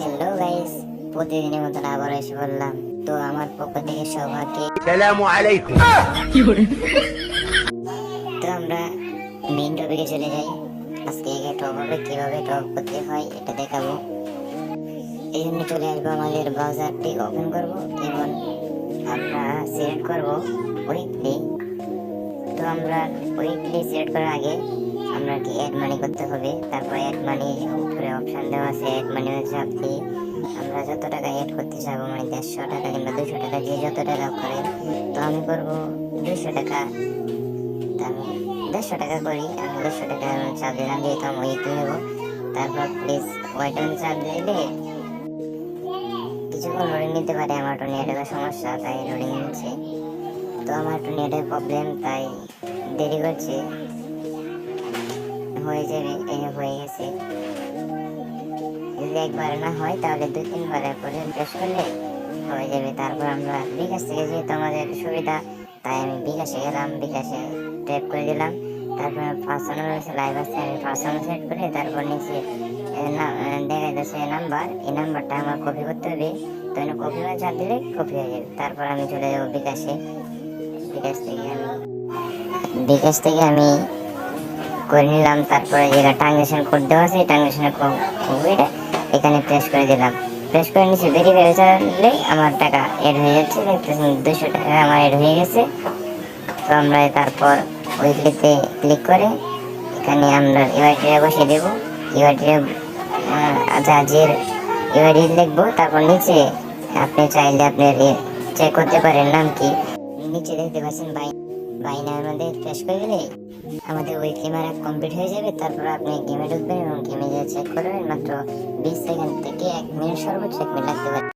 Hello guys প্রতিদিনের মতন আবার এসে বললাম তো আমার পক্ষ থেকে সবাইকে সালামু আলাইকুম। তো আমরা মেইন টপিকে চলে যাই। আজকে একে টপ হবে কীভাবে টপ করতে হয় এটা দেখাবো। এই জন্য চলে আসব আমাদের ব্রাউজারটি ওপেন করব এবং আমরা সিলেক্ট করব উইকলি তো আমরা উইকলি সিলেক্ট করার আগে আমরা কি অ্যাড মানি করতে হবে? তারপর অ্যাড মানি উপরে অপশন দেওয়া আছে অ্যাড মানি চাপ দিয়ে আমরা যত টাকা অ্যাড করতে চাবো মানে দেড়শো টাকা কিংবা দুশো টাকা, যে যত টাকা করে, তো আমি করব দুশো টাকা। আমি দেড়শো টাকা করি, আমি দেড়শো টাকা চাপ দিলাম, যেহেতু আমি উইকলি নেব। তারপর প্লিজ ওয়াইট অন চাপ দিলে কিছুক্ষণ লোডিং নিতে পারে, আমার একটু নেটের সমস্যা, তাই লোডিং নিচ্ছে। তো আমার একটু নেটের প্রবলেম তাই দেরি করছে। হয়ে যাবে এই হয়ে গেছে। যদি একবার না হয়, তাহলে দুই তিনবার করে প্রেস করলে হয়ে যাবে। তারপর আমরা বিকাশ থেকে যেহেতু আমাদের সুবিধা, তাই আমি বিকাশে গেলাম, বিকাশে ট্যাপ করে দিলাম। তারপর পার্সোনাল লাইভ আছে, আমি পার্সোনাল সেট করে। তারপর নিচে না- দেখা যাচ্ছে নাম্বার এই নাম্বারটা আমার কপি করতে হবে। তো কপি করে চাপ দিলে কপি হয়ে যাবে। তারপর আমি চলে যাব বিকাশে। বিকাশ থেকে আমি, বিকাশ থেকে আমি করে নিলাম, তারপরে যেটা ট্রানজেকশন কোড দেওয়া আছে ট্রানজেকশনের কোডটা এখানে প্রেস করে দিলাম। প্রেস করে নিচে চাইলে আমার টাকা এড হয়ে যাচ্ছে দুশো টাকা আমার এড হয়ে গেছে। তো আমরা তারপর উইকলিতে ক্লিক করে এখানে আমরা ইউআইটিটা বসিয়ে দেবো। ইউআইটিটা জাজের ইউআইডি লিখব, তারপর নিচে আপনি চাইলে আপনি চেক করতে পারেন নাম কি। নিচে দেখতে পাচ্ছেন বাই বাইনার মধ্যে ক্র্যাশ করে গেলে আমাদের উইকলি মারা কমপ্লিট হয়ে যাবে। তারপর আপনি গেমে ঢুকবেন এবং গেমে যাচ্ছে চেক করবেন। মাত্র বিশ সেকেন্ড থেকে এক মিনিট সর্বোচ্চ এক মিনিট লাগতে পারে।